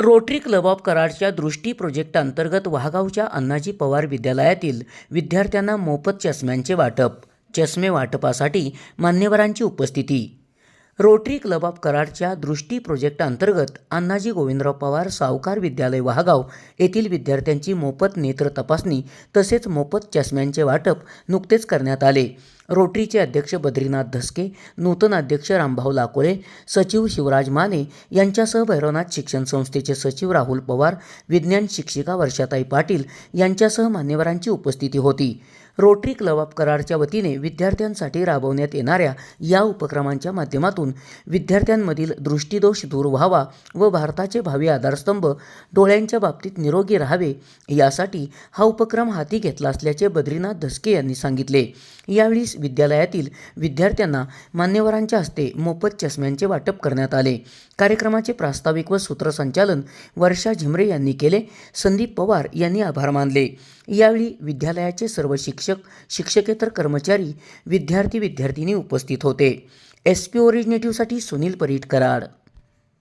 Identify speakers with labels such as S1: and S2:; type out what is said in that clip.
S1: Rotary club of कराडच्या दृष्टी project अंतर्गत वाघावच्या अण्णाजी पवार विद्यालयातील विद्यार्थ्यांना मोफत चष्म्यांचे वाटप. चष्मे वाटपासाठी मान्यवरांची उपस्थिती. रोटरी क्लब ऑफ कराडच्या दृष्टी प्रोजेक्ट अंतर्गत अण्णाजी गोविंदराव पवार सावकार विद्यालय वाहगाव येथील विद्यार्थ्यांची मोफत नेत्र तपासणी तसेच मोफत चष्म्यांचे वाटप नुकतेच करण्यात आले. रोटरीचे अध्यक्ष बद्रीनाथ धसके नूतन अध्यक्ष रामभाऊ लाकोळे सचिव शिवराज माने यांच्यासह भैरवनाथ शिक्षण संस्थेचे सचिव राहुल पवार विज्ञान शिक्षिका वर्षाताई पाटील यांच्यासह मान्यवरांची उपस्थिती होती. रोटरी क्लब ऑफ कराडच्या वतीने विद्यार्थ्यांसाठी राबवण्यात येणाऱ्या या उपक्रमांच्या माध्यमातून विद्यार्थ्यांमधील दृष्टीदोष दूर व्हावा व भारताचे भावी आधारस्तंभ डोळ्यांच्या बाबतीत निरोगी राहावे यासाठी हा उपक्रम हाती घेतला असल्याचे बद्रीनाथ धसके यांनी सांगितले. यावेळी विद्यालयातील विद्यार्थ्यांना मान्यवरांच्या हस्ते मोफत चष्म्यांचे वाटप करण्यात आले. कार्यक्रमाचे प्रास्ताविक व सूत्रसंचालन वर्षा झिमरे यांनी केले. संदीप पवार यांनी आभार मानले. यावेळी विद्यालयाचे सर्व शिक्षक शिक्षकेतर कर्मचारी विद्यार्थी विद्यार्थिनी उपस्थित होते. एस पी ओरिजिनेटिव्हसाठी सुनील परीट कराड